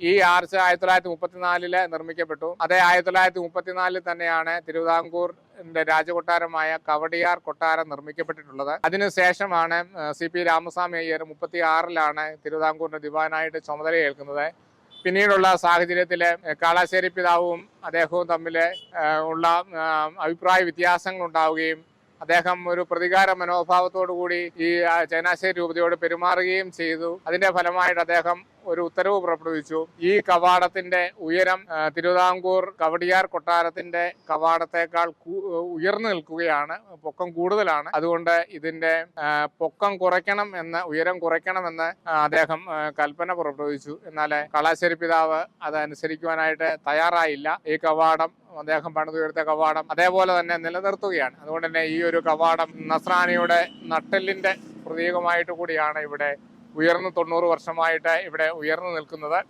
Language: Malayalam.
ഈ ആർച്ച് ആയിരത്തി തൊള്ളായിരത്തി മുപ്പത്തിനാലിൽ നിർമ്മിക്കപ്പെട്ടു. അതേ ആയിരത്തി തൊള്ളായിരത്തി മുപ്പത്തിനാലിൽ തന്നെയാണ് തിരുവിതാംകൂറിന്റെ രാജകൊട്ടാരമായ കവടിയാർ കൊട്ടാരം നിർമ്മിക്കപ്പെട്ടിട്ടുള്ളത്. അതിനുശേഷമാണ് സി പി രാമസ്വാമി അയ്യർ മുപ്പത്തി ആറിലാണ് തിരുവിതാംകൂറിന്റെ ദിവാനായിട്ട് ചുമതലയേൽക്കുന്നത് പിന്നീടുള്ള സാഹചര്യത്തിൽ കാളാശ്ശേരി പിതാവും അദ്ദേഹവും തമ്മിൽ ഉള്ള അഭിപ്രായ വ്യത്യാസങ്ങൾ ഉണ്ടാവുകയും അദ്ദേഹം ഒരു പ്രതികാര മനോഭാവത്തോടു കൂടി ഈ ആ, ചങ്ങനാശ്ശേരി രൂപതയോട് പെരുമാറുകയും ചെയ്തു. അതിന്റെ ഫലമായിട്ട് അദ്ദേഹം ഒരു ഉത്തരവ് പുറപ്പെടുവിച്ചു. ഈ കവാടത്തിന്റെ ഉയരം തിരുവിതാംകൂർ കവടിയാർ കൊട്ടാരത്തിന്റെ കവാടത്തെക്കാൾ ഉയർന്നു നിൽക്കുകയാണ് പൊക്കം കൂടുതലാണ്. അതുകൊണ്ട് ഇതിന്റെ പൊക്കം കുറയ്ക്കണം എന്ന് ഉയരം കുറയ്ക്കണമെന്ന് അദ്ദേഹം കൽപ്പന പുറപ്പെടുവിച്ചു. എന്നാൽ കളാശ്ശേരി പിതാവ് അത് അനുസരിക്കുവാനായിട്ട് തയ്യാറായില്ല. ഈ കവാടം അദ്ദേഹം പണിതുയർത്ത കവാടം അതേപോലെ തന്നെ നിലനിർത്തുകയാണ്. അതുകൊണ്ട് തന്നെ ഈ ഒരു കവാടം നസ്രാനിയുടെ നട്ടെല്ലിന്റെ പ്രതീകമായിട്ട് കൂടിയാണ് ഇവിടെ ഉയർന്നു തൊണ്ണൂറ് വർഷമായിട്ട് ഇവിടെ ഉയർന്നു നിൽക്കുന്നത്.